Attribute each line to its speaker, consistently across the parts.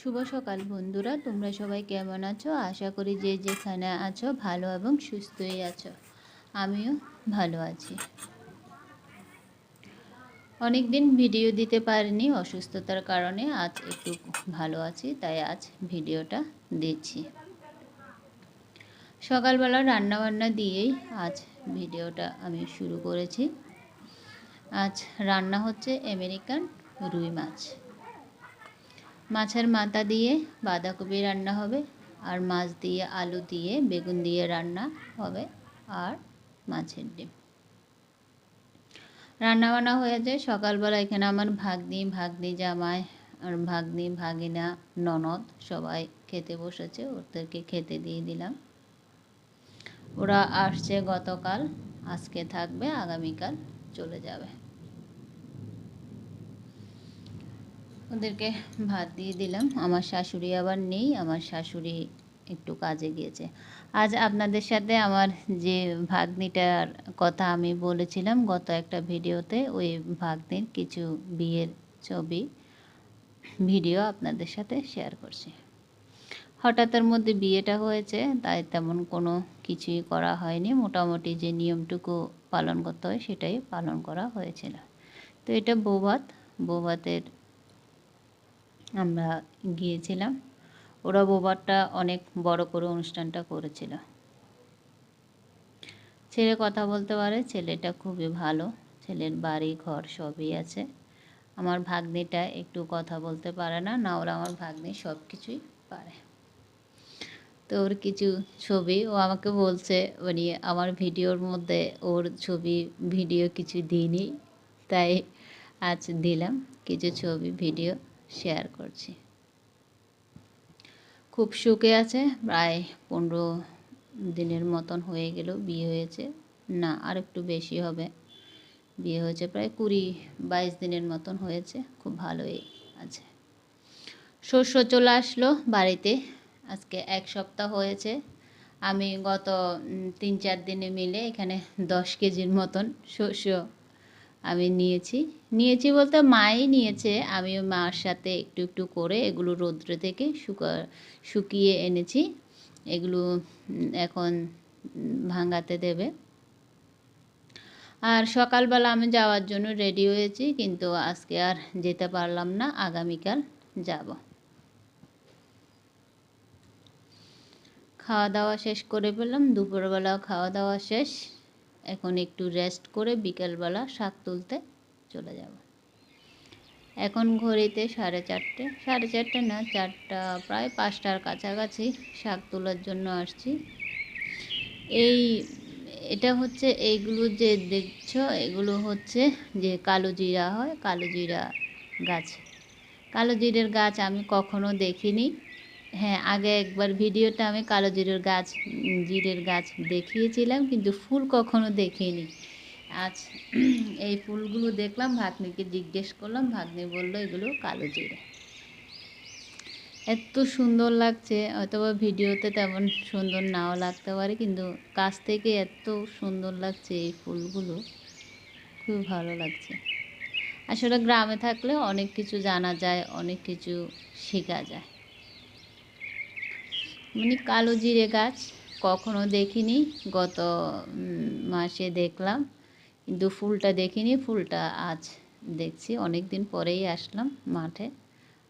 Speaker 1: শুভ সকাল বন্ধুরা, তোমরা সবাই কেমন আছো? আশা করি যে যেখানে আছো ভালো এবং সুস্থই আছো। আমিও ভালো আছি। অনেক দিন ভিডিও দিতে পারিনি অসুস্থতার কারণে, আজ একটু ভালো আছি, তাই আজ ভিডিওটা দিচ্ছি। সকালবেলা রান্নাবান্না দিয়েই আজ ভিডিওটা আমি শুরু করেছি। আজ রান্না হচ্ছে আমেরিকান রুই মাছ। মাছের মাথা দিয়ে বাঁধাকপি রান্না হবে আর মাছ দিয়ে আলু দিয়ে বেগুন দিয়ে রান্না হবে আর মাছের ডিম। রান্না বান্না হয়ে যায়। সকালবেলা এখানে আমার ভাগ্নি ভাগ্নি জামাই আর ভাগ্নি, ভাগিনা, ননদ সবাই খেতে বসেছে। ওদেরকে খেতে দিয়ে দিলাম। ওরা আসছে গতকাল, আজকে থাকবে, আগামীকাল চলে যাবে। ওদেরকে ভাত দিয়ে দিলাম। আমার শাশুড়ি আবার নেই, আমার শাশুড়ি একটু কাজে গিয়েছে। আজ আপনাদের সাথে আমার যে ভাগ্নিটার কথা আমি বলেছিলাম গত একটা ভিডিওতে, ওই ভাগ্নির কিছু বিয়ের ছবি, ভিডিও আপনাদের সাথে শেয়ার করছি। হঠাৎের মধ্যে বিয়েটা হয়েছে, তাই তেমন কোনো কিছুই করা হয়নি। মোটামুটি যে নিয়মটুকু পালন করতে হয়, সেটাই পালন করা হয়েছিল। তো এটা বৌভাত, বৌভাতের আমরা গিয়েছিলাম। ওরা বোবারটা অনেক বড় করে অনুষ্ঠানটা করেছিল। ছেলে কথা বলতে পারে, ছেলেটা খুবই ভালো। ছেলের বাড়ি, ঘর সবই আছে। আমার ভাগ্নিটা একটু কথা বলতে পারে না না ওরা আমার ভাগ্নি সব কিছুই পারে। তো ওর কিছু ছবি, ও আমাকে বলছে মানে আমার ভিডিওর মধ্যে ওর ছবি, ভিডিও কিছু দিইনি, তাই আজ দিলাম। কিছু ছবি, ভিডিও। শেয়ার করছি। খুব সুখে আছে, প্রায় পনেরো দিনের মতন হয়ে গেল বিয়ে হয়েছে। না, আর একটু বেশি হবে। বিয়ে হয়েছে প্রায় কুড়ি বাইশ দিনের মতন হয়েছে, খুব ভালোই আছে। শস্য চলে আসলো বাড়িতে, আজকে এক সপ্তাহ হয়েছে। আমি গত তিন চার দিনে মিলে এখানে দশ কেজির মতন শস্য আমি নিয়েছি। নিয়েছি বলতে মাই নিয়েছে। আমিও মার সাথে একটু একটু করে এগুলো রৌদ্রে থেকে শুকা, শুকিয়ে এনেছি। এগুলো এখন ভাঙাতে দেবে। আর সকালবেলা আমি যাওয়ার জন্য রেডি হয়েছি, কিন্তু আজকে আর যেতে পারলাম না। আগামীকাল যাব। খাওয়া দাওয়া শেষ করে ফেললাম। দুপুরবেলাও খাওয়া দাওয়া শেষ। এখন একটু রেস্ট করে বিকেলবেলা শাক তুলতে চলে যাব। এখন ঘড়িতে সাড়ে চারটে সাড়ে চারটে না, চারটা, প্রায় পাঁচটার কাছাকাছি শাক তোলার জন্য আসছি। এই, এটা হচ্ছে, এইগুলো যে দেখছ, এগুলো হচ্ছে যে কালো জিরা হয়, কালো জিরা গাছ। কালো জিরের গাছ আমি কখনো দেখিনি। হ্যাঁ আগে একবার ভিডিওতে আমি কালো জিরের গাছ জিরের গাছ দেখিয়েছিলাম, কিন্তু ফুল কখনো দেখিনি। আজ এই ফুলগুলো দেখলাম, ভাগ্নিকে জিজ্ঞেস করলাম, ভাগ্নি বলল, এগুলো কালো জিরে। এত সুন্দর লাগছে অথবা ভিডিওতে তেমন সুন্দর নাও লাগতে পারে, কিন্তু কাছ থেকে এত সুন্দর লাগছে এই ফুলগুলো, খুব ভালো লাগছে। আসলে গ্রামে থাকলে অনেক কিছু জানা যায়, অনেক কিছু শেখা যায়। মানে কালো জিরে গাছ কখনো দেখিনি, গত মাসে দেখলাম। কিন্তু ফুলটা দেখিনি, ফুলটা আজ দেখছি অনেক দিন পরেই আসলাম মাঠে।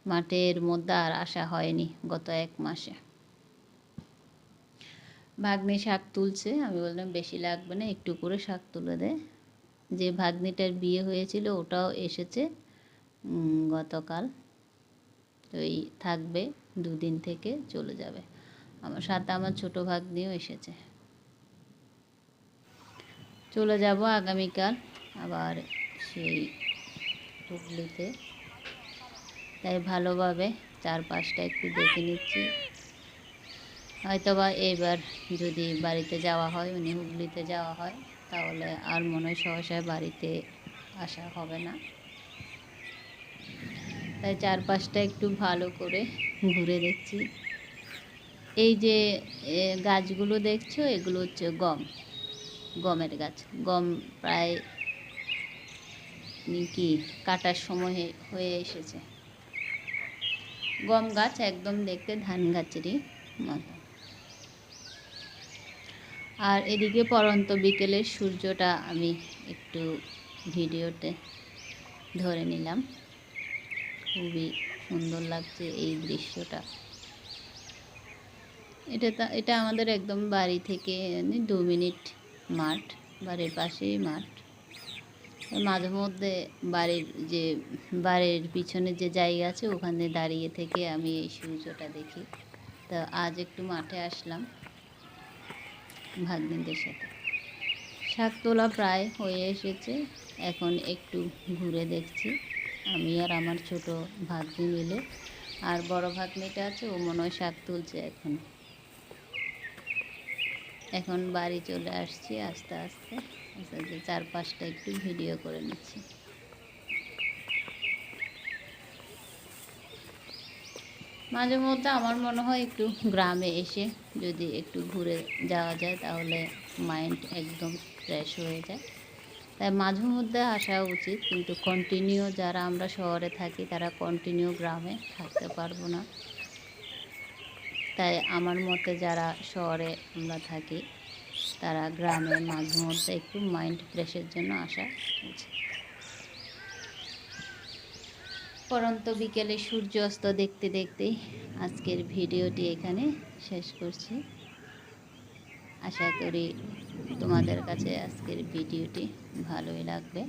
Speaker 1: মাঠের মধ্যে আর আসা হয়নি গত এক মাসে। ভাগ্নি শাক তুলছে, আমি বললাম, বেশি লাগবে না, একটু করে শাক তুলে দে। যে ভাগ্নিটার বিয়ে হয়েছিল, ওটাও এসেছে গতকাল। এই থাকবে, দুদিন থেকে চলে যাবে। আমার সাথে আমার ছোটো ভাগ্নিও এসেছে। চলে যাব আগামীকাল আবার সেই হুগলিতে। তাই ভালোভাবে চারপাশটা একটু দেখে নিচ্ছি। হয়তোবা এবার যদি বাড়িতে যাওয়া হয় উনি হুগলিতে যাওয়া হয়, তাহলে আর মনে হয় সহসায় বাড়িতে আসা হবে না। তাই চারপাশটা একটু ভালো করে ঘুরে দেখছি। এই যে গাছগুলো দেখছ? এগুলো হচ্ছে গম। গমের গাছ। গম প্রায় কি কাটার সময় হয়ে এসেছে। গম গাছ একদম দেখতে ধান গাছেরই মতো। আর এদিকে পরন্ত বিকেলের সূর্যটা আমি একটু ভিডিওতে ধরে নিলাম। খুবই সুন্দর লাগছে এই দৃশ্যটা। এটা তা, এটা আমাদের একদম বাড়ি থেকে মানে দু মিনিট মাঠ, বাড়ির পাশেই মাঠ। মাঝে মধ্যে বাড়ির যে, বাড়ির পিছনে যে জায়গা আছে, ওখানে দাঁড়িয়ে থেকে আমি এই সূর্যটা দেখি। তা আজ একটু মাঠে আসলাম, ভাগ্নিদের সাথে। শাক তোলা প্রায় হয়ে এসেছে, এখন একটু ঘুরে দেখছি। আমি আর আমার ছোট ভাগ্নি মিলে, আর বড় ভাগ্নিটা আছে, ও মনে হয় শাক তুলছে এখন। এখন বাড়ি চলে আসছি, আস্তে আস্তে। আস্তে আস্তে চারপাশটা একটু ভিডিও করে নিচ্ছি। মাঝে মধ্যে আমার মনে হয় একটু গ্রামে এসে যদি একটু ঘুরে যাওয়া যায়, তাহলে মাইন্ড একদম ফ্রেশ হয়ে যায়। তাই মাঝে মধ্যে আসা উচিত, কিন্তু কন্টিনিউ যারা আমরা শহরে থাকি, তারা কন্টিনিউ গ্রামে থাকতে পারব না। তাই আমার মতে যারা শহরে আমরা থাকি, তারা গ্রামে মাঝে মধ্যে একটু মাইন্ড ফ্রেশের জন্য আসা উচিত। পরন্ত বিকেলে সূর্য অস্ত দেখতে দেখতে আজকের ভিডিওটি এখানে শেষ করছি। আশা করি তোমাদের কাছে আজকের ভিডিওটি ভালোই লাগবে।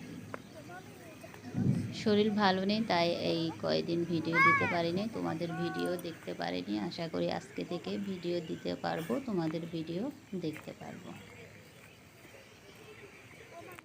Speaker 1: শরীর ভালো নেই, তাই এই কয়েকদিন ভিডিও দিতে পারিনি। তোমাদের ভিডিও দেখতে পারিনি। আশা করি আজকে থেকে ভিডিও দিতে পারব, তোমাদের ভিডিও দেখতে পারব।